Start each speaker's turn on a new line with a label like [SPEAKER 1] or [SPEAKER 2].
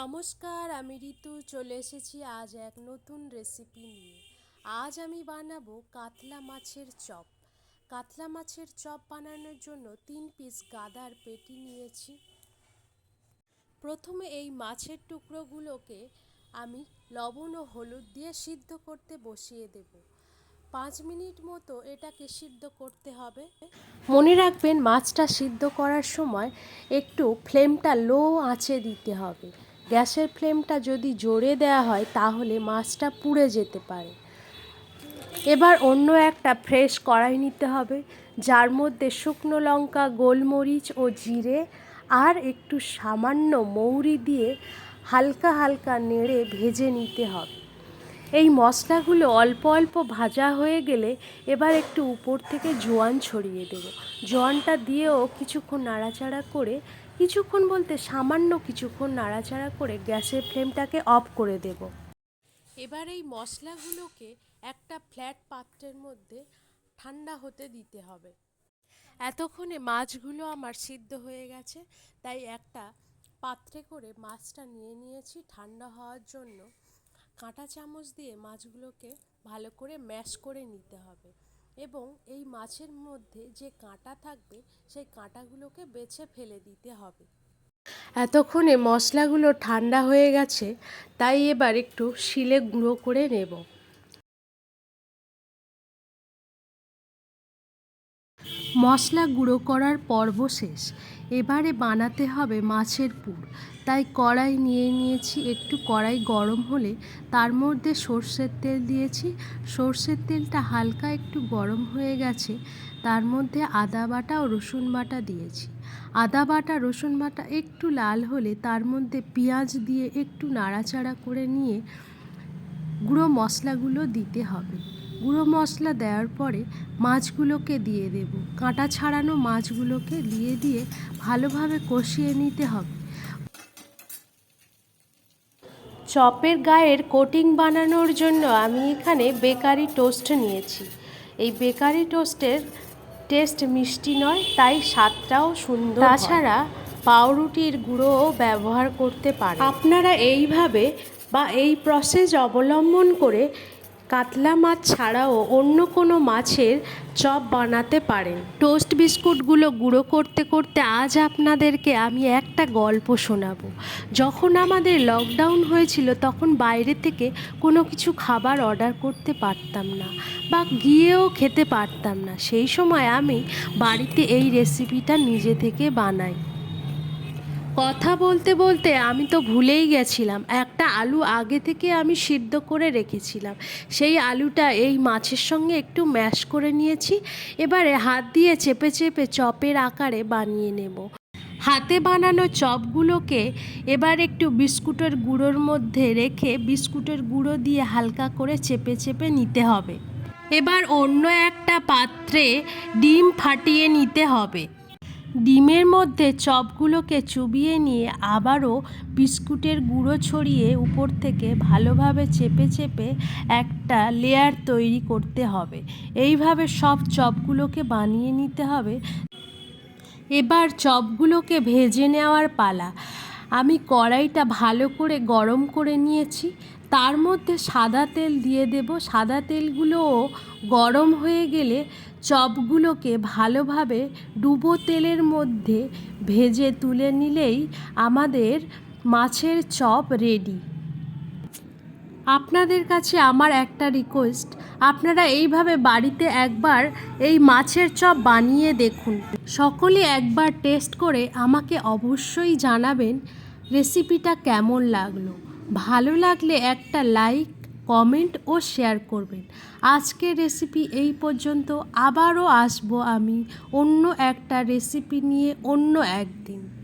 [SPEAKER 1] নমস্কার, আমি ঋতু। চলে এসেছি আজ এক নতুন রেসিপি নিয়ে। আজ আমি বানাবো কাতলা মাছের চপ। কাতলা মাছের চপ বানানোর জন্য তিন পিস গাদার পেটি নিয়েছি। প্রথমে এই মাছের টুকরোগুলোকে আমি লবণ ও হলুদ দিয়ে সিদ্ধ করতে বসিয়ে দেব। পাঁচ মিনিট মতো এটাকে সিদ্ধ করতে হবে। মনে রাখবেন, মাছটা সিদ্ধ করার সময় একটু ফ্লেমটা লো আঁচে দিতে হবে। গ্যাসের ফ্লেমটা যদি জোরে দেওয়া হয়, তাহলে মাছটা পুড়ে যেতে পারে। এবার অন্য একটা ফ্রেশ কড়াই নিতে হবে, যার মধ্যে শুকনো লঙ্কা, গোলমরিচ ও জিরে আর একটু সামান্য মৌরি দিয়ে হালকা হালকা নেড়ে ভেজে নিতে হবে। এই মশলাগুলো অল্প অল্প ভাজা হয়ে গেলে এবার একটু উপর থেকে জোয়ান ছড়িয়ে দেবো। জোয়ানটা দিয়েও কিছুক্ষণ নাড়াচাড়া করে কিছুক্ষণ বলতে সামান্য কিছুক্ষণ নাড়াচাড়া করে গ্যাসের ফ্লেমটাকে অফ করে দেব। এবার এই মশলাগুলোকে একটা ফ্ল্যাট পাত্রের মধ্যে ঠান্ডা হতে দিতে হবে। এতক্ষণে মাছগুলো আমার সিদ্ধ হয়ে গেছে, তাই একটা পাত্রে করে মাছটা নিয়ে নিয়েছি ঠান্ডা হওয়ার জন্য। কাঁটা চামচ দিয়ে মাছগুলোকে ভালো করে ম্যাশ করে নিতে হবে। এবং এই মাছের মধ্যে যে কাঁটা থাকবে, সেই কাঁটাগুলোকে বেছে ফেলে দিতে হবে। এতক্ষণে মশলাগুলো ঠান্ডা হয়ে গেছে, তাই এবার একটু শিলে গুঁড়ো করে নেব। মশলা গুঁড়ো করার পর্ব শেষ। এবারে বানাতে হবে মাছের পুর। তাই কড়াই নিয়ে নিয়েছি একটু কড়াই গরম হলে তার মধ্যে সর্ষের তেল দিয়েছি। সর্ষের তেলটা হালকা একটু গরম হয়ে গেছে, তার মধ্যে আদা বাটা ও রসুন বাটা দিয়েছি। আদা বাটা, রসুন বাটা একটু লাল হলে তার মধ্যে পেঁয়াজ দিয়ে একটু নাড়াচাড়া করে নিয়ে গুঁড়ো মশলাগুলো দিতে হবে। গুঁড়ো মশলা দেওয়ার পরে মাছগুলোকে দিয়ে দেব। কাঁটা ছাড়ানো মাছগুলোকে দিয়ে দিয়ে ভালোভাবে কষিয়ে নিতে হবে। চপের গায়ের কোটিং বানানোর জন্য আমি এখানে বেকারি টোস্ট নিয়েছি। এই বেকারি টোস্টের টেস্ট মিষ্টি নয়, তাই স্বাদটাও সুন্দর তাছাড়া পাউরুটির গুঁড়োও ব্যবহার করতে পারে আপনারা এইভাবে বা এই প্রসেস অবলম্বন করে কাতলা মাছ ছাড়াও অন্য কোনো মাছের চপ বানাতে পারেন। টোস্ট বিস্কুটগুলো গুঁড়ো করতে করতে আজ আপনাদেরকে আমি একটা গল্প শোনাবো। যখন আমাদের লকডাউন হয়েছিল, তখন বাইরে থেকে কোনো কিছু খাবার অর্ডার করতে পারতাম না বা গিয়েও খেতে পারতাম না। সেই সময় আমি বাড়িতে এই রেসিপিটা নিজে থেকে বানাই। কথা বলতে বলতে আমি তো ভুলেই গেছিলাম। একটা আলু আগে থেকে আমি সিদ্ধ করে রেখেছিলাম। সেই আলুটা এই মাছের সঙ্গে একটু ম্যাশ করে নিয়েছি। এবারে হাত দিয়ে চেপে চেপে চপের আকারে বানিয়ে নেব। হাতে বানানো চপগুলোকে এবার একটু বিস্কুটের গুঁড়োর মধ্যে রেখে বিস্কুটের গুঁড়ো দিয়ে হালকা করে চেপে চেপে নিতে হবে। এবার অন্য একটা পাত্রে ডিম ফাটিয়ে নিতে হবে। ডিমের মধ্যে চপগুলোকে চুবিয়ে নিয়ে আবারও বিস্কুটের গুঁড়ো ছড়িয়ে উপর থেকে ভালোভাবে চেপে চেপে একটা লেয়ার তৈরি করতে হবে। এইভাবে সব চপগুলোকে বানিয়ে নিতে হবে। এবার চপগুলোকে ভেজে নেওয়ার পালা। আমি কড়াইটা ভালো করে গরম করে নিয়েছি। তার মধ্যে সাদা তেল দিয়ে দেব। সাদা তেলগুলোও গরম হয়ে গেলে চপগুলোকে ভালোভাবে ডুবো তেলের মধ্যে ভেজে তুলে নিলেই আমাদের মাছের চপ রেডি আপনাদের কাছে আমার একটা রিকোয়েস্ট আপনারা এইভাবে বাড়িতে একবার এই মাছের চপ বানিয়ে দেখুন। সকলে একবার টেস্ট করে আমাকে অবশ্যই জানাবেন রেসিপিটা কেমন লাগল। ভালো লাগলে একটা লাইক কমেন্ট ও শেয়ার করবেন। আজকের রেসিপি এই পর্যন্ত। আবারও আসব আমি অন্য একটা রেসিপি নিয়ে অন্য একদিন।